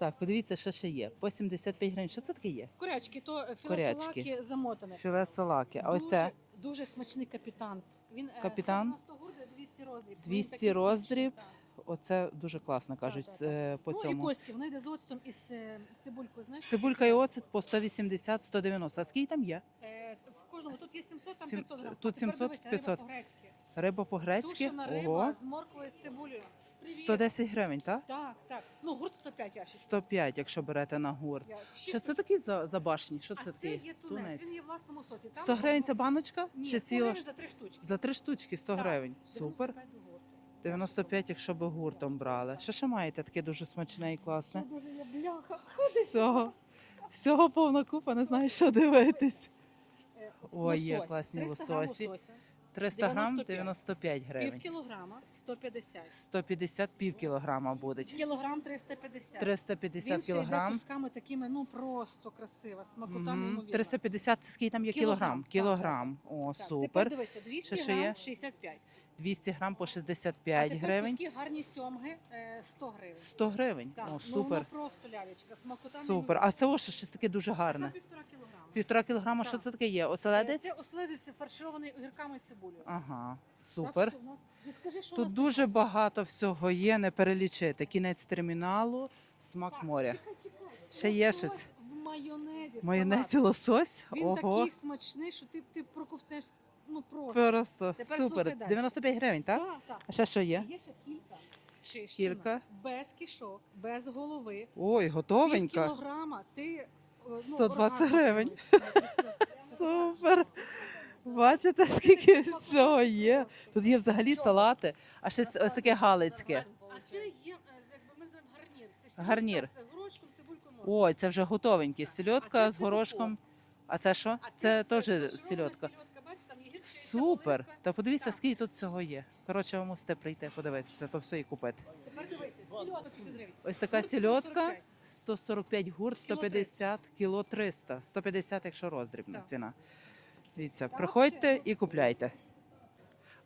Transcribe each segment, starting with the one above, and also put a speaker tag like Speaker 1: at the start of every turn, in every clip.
Speaker 1: Так, подивіться, що ще є. По 75 гривень. Що це таке є?
Speaker 2: Корячки, то е,
Speaker 1: Корячки.
Speaker 2: замотане.
Speaker 1: Філе салаки. А ось
Speaker 2: дуже,
Speaker 1: це
Speaker 2: дуже смачний капітан. Він е,
Speaker 1: Капітан?
Speaker 2: 190 гурт, 200 роздріб. Він
Speaker 1: 200
Speaker 2: такий
Speaker 1: роздріб.
Speaker 2: смачний,
Speaker 1: оце дуже класно кажуть
Speaker 2: так, так.
Speaker 1: е, по
Speaker 2: ну, і
Speaker 1: цьому.
Speaker 2: польський, воно йде з оцтом і з е, цибулькою, знаєш?
Speaker 1: Цибулька і оцет по 180, 190. А скільки там є?
Speaker 2: Е, в кожному тут є 700, там
Speaker 1: Сім-
Speaker 2: 500 грам.
Speaker 1: тут
Speaker 2: А тепер
Speaker 1: 700,
Speaker 2: дивися,
Speaker 1: 500.
Speaker 2: Риба по-грецьки.
Speaker 1: Риба по-грецьки.
Speaker 2: Тушена риба
Speaker 1: Ого.
Speaker 2: з морквою, з цибулею. Привіт.
Speaker 1: 110 гривень, так?
Speaker 2: Так, так. Ну, гурт 105 ящик.
Speaker 1: 105, якщо берете на гурт.
Speaker 2: Я-
Speaker 1: Що це такі за, за башні? Що
Speaker 2: А
Speaker 1: це
Speaker 2: це є тунець, він є в власному соці. Там
Speaker 1: 100 гривень це баночка?
Speaker 2: Ні,
Speaker 1: Чи
Speaker 2: 100
Speaker 1: ціла?
Speaker 2: гривень
Speaker 1: ж-
Speaker 2: за три штучки.
Speaker 1: За три штучки 100
Speaker 2: Так.
Speaker 1: гривень. Супер.
Speaker 2: 95 до гурту.
Speaker 1: 95, якщо би гуртом брали. Що ще маєте таке дуже смачне і класне?
Speaker 2: Це дуже є бляха.
Speaker 1: Всього, всього повна купа, не знаю, що дивитись.
Speaker 2: Е,
Speaker 1: Ой, є
Speaker 2: лосось.
Speaker 1: класні
Speaker 2: 300 грам
Speaker 1: лососі.
Speaker 2: лосося,
Speaker 1: 300 грам
Speaker 2: 95.
Speaker 1: 95
Speaker 2: Пів
Speaker 1: гривень.
Speaker 2: кілограма 150.
Speaker 1: 150 пів кілограма буде.
Speaker 2: Кілограм 350.
Speaker 1: 350
Speaker 2: Він ще йде
Speaker 1: кілограм.
Speaker 2: кусками такими, ну просто красива, смакота
Speaker 1: Мгм.
Speaker 2: неймовірна.
Speaker 1: 350 це скільки там є
Speaker 2: Кілограм,
Speaker 1: кілограм? Кілограм. О,
Speaker 2: Так, Тепер
Speaker 1: супер.
Speaker 2: дивися, 200
Speaker 1: Що ще
Speaker 2: грам 65.
Speaker 1: 200 грам по
Speaker 2: А
Speaker 1: 65
Speaker 2: тепер
Speaker 1: гривень.
Speaker 2: такі гарні сьомги е, 100 гривень.
Speaker 1: 100 гривень.
Speaker 2: Так,
Speaker 1: О,
Speaker 2: ну,
Speaker 1: супер.
Speaker 2: воно просто лялечка, смакота
Speaker 1: Супер. А це ось щось таке дуже гарне.
Speaker 2: півтора кілограма.
Speaker 1: Півтора кілограма, що це таке є?
Speaker 2: Е,
Speaker 1: Оселедець?
Speaker 2: Це оселедець фарширований огірками і цибулею.
Speaker 1: Ага,
Speaker 2: Так,
Speaker 1: супер.
Speaker 2: все, у нас- Ти скажи, що у
Speaker 1: Тут
Speaker 2: нас
Speaker 1: дуже багато всього є, не перелічити. Кінець терміналу, смак
Speaker 2: Так,
Speaker 1: моря.
Speaker 2: Чекай, чекай.
Speaker 1: Ще є
Speaker 2: Лосось
Speaker 1: щось?
Speaker 2: В майонезі.
Speaker 1: Майонез і лосось.
Speaker 2: Він
Speaker 1: Ого,
Speaker 2: такий смачний, що ти, ти проковтнеш ну просто.
Speaker 1: просто
Speaker 2: Тепер
Speaker 1: супер.
Speaker 2: слухай далі.
Speaker 1: 95 гривень, так?
Speaker 2: Так, так.
Speaker 1: А ще що є?
Speaker 2: Є ще кілька. Шищина,
Speaker 1: Кілька.
Speaker 2: Без кишок, без голови.
Speaker 1: Ой,
Speaker 2: Пів
Speaker 1: готовенька.
Speaker 2: кілограма. Ти, е, ну,
Speaker 1: 120
Speaker 2: оргазм
Speaker 1: гривень. Супер. Бачите, скільки всього є. Тут є взагалі салати, а ще ось таке галицьке.
Speaker 2: А це є, е, якби ми називаємо гарнір. Це
Speaker 1: Гарнір.
Speaker 2: з горошком, цибулькою, морквою.
Speaker 1: Ой, це вже готовенькі. Сільотка з горошком. А це що? Це теж сільотка. Супер. Та подивіться, скільки тут цього є. Коротше, ви мусите прийти подивитися, то все і купити.
Speaker 2: Тепер дивися, сільотка 50 гривень.
Speaker 1: Ось така сільотка
Speaker 2: 145.
Speaker 1: 145 гурт, 150, кіло 300. 150, якщо роздрібна ціна. Дивіться, приходьте і купляйте.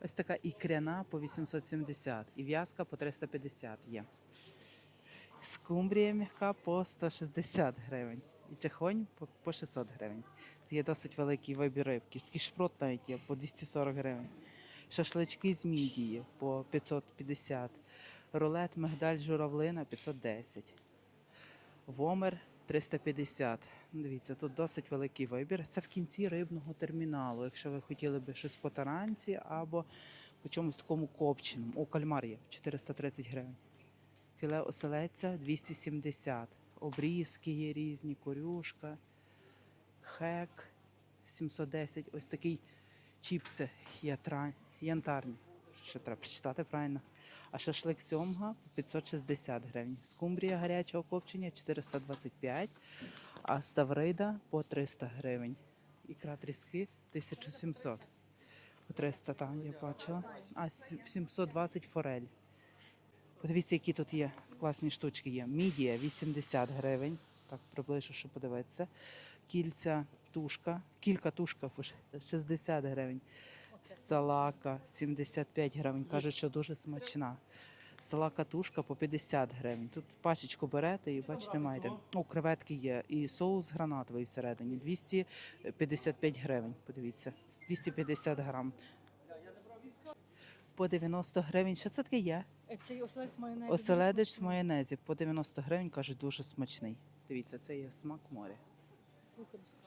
Speaker 1: Ось така ікряна по 870 і в'язка по 350 є. Скумбрія м'яка по 160 гривень. І чехонь по, по 600 гривень. Є досить великий вибір рибки. Такий шпрот навіть є по 240 гривень. Шашлички з мідії по 550. Рулет мигдаль журавлина 510. Вомер 350. Ну, Дивіться, тут досить великий вибір. Це в кінці рибного терміналу. Якщо ви хотіли би щось по таранці або по чомусь такому копченому. О, кальмар є 430 гривень. Філе оселедця 270. Обрізки є різні, корюшка, хек 710. Ось такий чіпси янтарні. Що треба прочитати правильно. А шашлик сьомга 560 гривень. Скумбрія гарячого копчення 425, а ставрида по 300 гривень. Ікра тріски 1700. По 300 там я бачила. А 720 форель. Подивіться, які тут є класні штучки є. Мідія 80 гривень. Так, приближу, щоб подивитися. Кільця тушка. Кілька тушка 60 гривень. Салака 75 гривень. Кажуть, що дуже смачна. Салака тушка по 50 гривень. Тут пачечку берете і бачите, маєте. О, креветки є. І соус гранатовий всередині. 255 гривень. Подивіться. 250 грам. По 90 гривень. Що це таке є?
Speaker 2: Е, Цей оселедець майонезі.
Speaker 1: Оселедець в майонезі по 90 гривень, кажуть, дуже смачний. Дивіться, це є смак моря.
Speaker 2: Слухай,